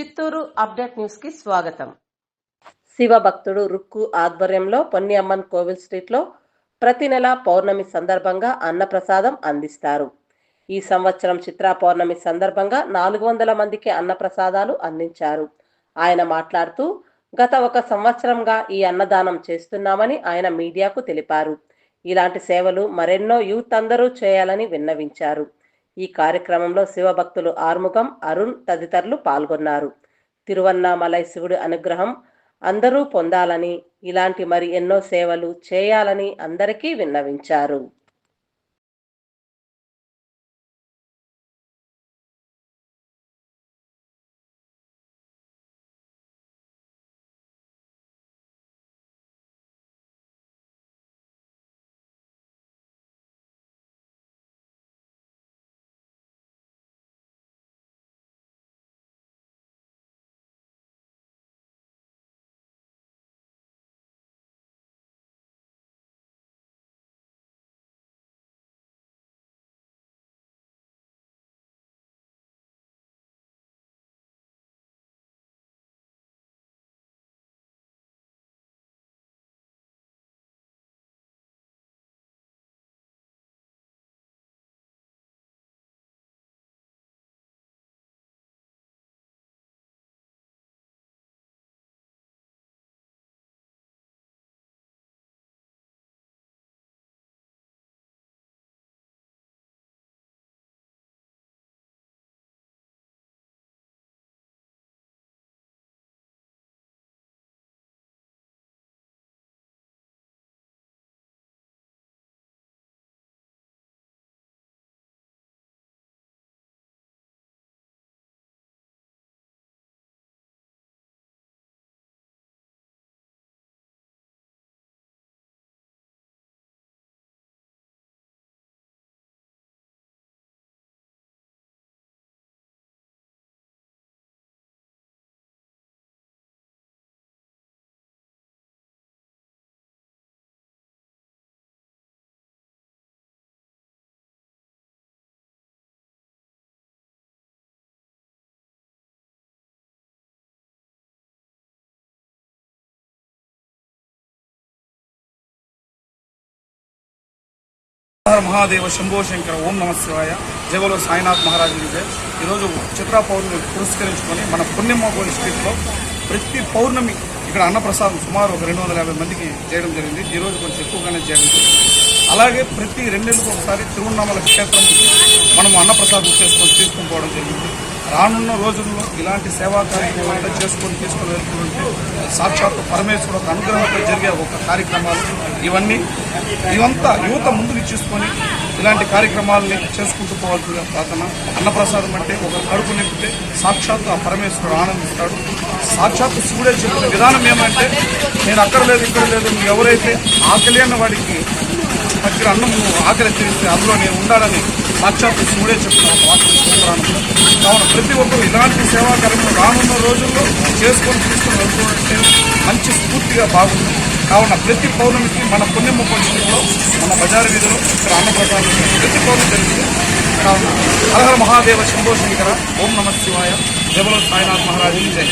Chittoor update న్యూస్కి స్వాగతం. శివభక్తుడు రుక్కు ఆధ్వర్యంలో పొన్నియమ్మన్ కోవిల్ స్ట్రీట్లో ప్రతి నెల పౌర్ణమి సందర్భంగా అన్నప్రసాదం అందిస్తారు. ఈ సంవత్సరం చిత్రా పౌర్ణమి సందర్భంగా నాలుగు వందల మందికి అన్నప్రసాదాలు అందించారు. ఆయన మాట్లాడుతూ గత ఒక సంవత్సరంగా ఈ అన్నదానం చేస్తున్నామని ఆయన మీడియాకు తెలిపారు. ఇలాంటి సేవలు మరెన్నో యూత్ అందరూ చేయాలని విన్నవించారు. ఈ కార్యక్రమంలో శివభక్తులు ఆర్ముఖం అరుణ్ తదితరులు పాల్గొన్నారు. తిరువన్నామలై శివుడి అనుగ్రహం అందరూ పొందాలని ఇలాంటి మరి ఎన్నో సేవలు చేయాలని అందరికీ విన్నవించారు. హర మహాదేవ శంభో శంకర ఓం నమ శివాయ. జగలో సాయినాథ్ మహారాజు విజయ్ ఈరోజు చిత్రా పౌర్ణమి పురస్కరించుకొని మన పుణ్యమోగోని స్ట్రీట్లో ప్రతి పౌర్ణమి ఇక్కడ అన్నప్రసాదం సుమారు ఒక రెండు వందల యాభై మందికి చేయడం జరిగింది. ఈ రోజు కొంచెం ఎక్కువగానే చేయడం జరిగింది. అలాగే ప్రతి రెండేళ్ళకి ఒకసారి తిరువన్నామల క్షేత్రం నుంచి మనం అన్నప్రసాదం చేసుకొని తీసుకొని పోవడం జరిగింది. రానున్న రోజుల్లో ఇలాంటి సేవా కార్యక్రమాలు చేసుకొని తీసుకుని వెళ్తుంటే సాక్షాత్ పరమేశ్వరు ఒక అనుగ్రహంతో జరిగే ఒక కార్యక్రమాలు ఇవన్నీ. ఇవంతా యువత ముందుకు చూసుకొని ఇలాంటి కార్యక్రమాలని చేసుకుంటూ పోవాల్సిన ప్రార్థన. అన్నప్రసాదం అంటే ఒక కడుపు నింపితే సాక్షాత్ ఆ పరమేశ్వరుడు ఆనందిస్తాడు. సాక్షాత్ శివుడే చెప్పిన విధానం ఏమంటే నేను అక్కడ లేదు ఇక్కడ లేదు నువ్వు ఎవరైతే ఆకలి అన్న వాడికి దగ్గర అన్నం ఆకలి తీరిస్తే అందులో నేను ఉండాలని సాక్షాత్ శివుడే చెప్తున్నాను కావున ప్రతి ఒక్కరు ఇలాంటి సేవా కార్యక్రమం రానున్న రోజుల్లో చేసుకొని తీసుకుని వెళ్తుంటే మంచి స్ఫూర్తిగా బాగుంది. కావున ప్రతి పౌర్ణమికి మన పుణ్యమ్మ పంచంలో మన బజారు వీధిలో ఇక్కడ అన్నప్రకారం ప్రతి పౌర్ణమి జరిగింది. కావున హరహర మహాదేవ శంభో శంకర ఓం నమ శివాయ దేవలో సాయినాథ్ మహారాజు జై.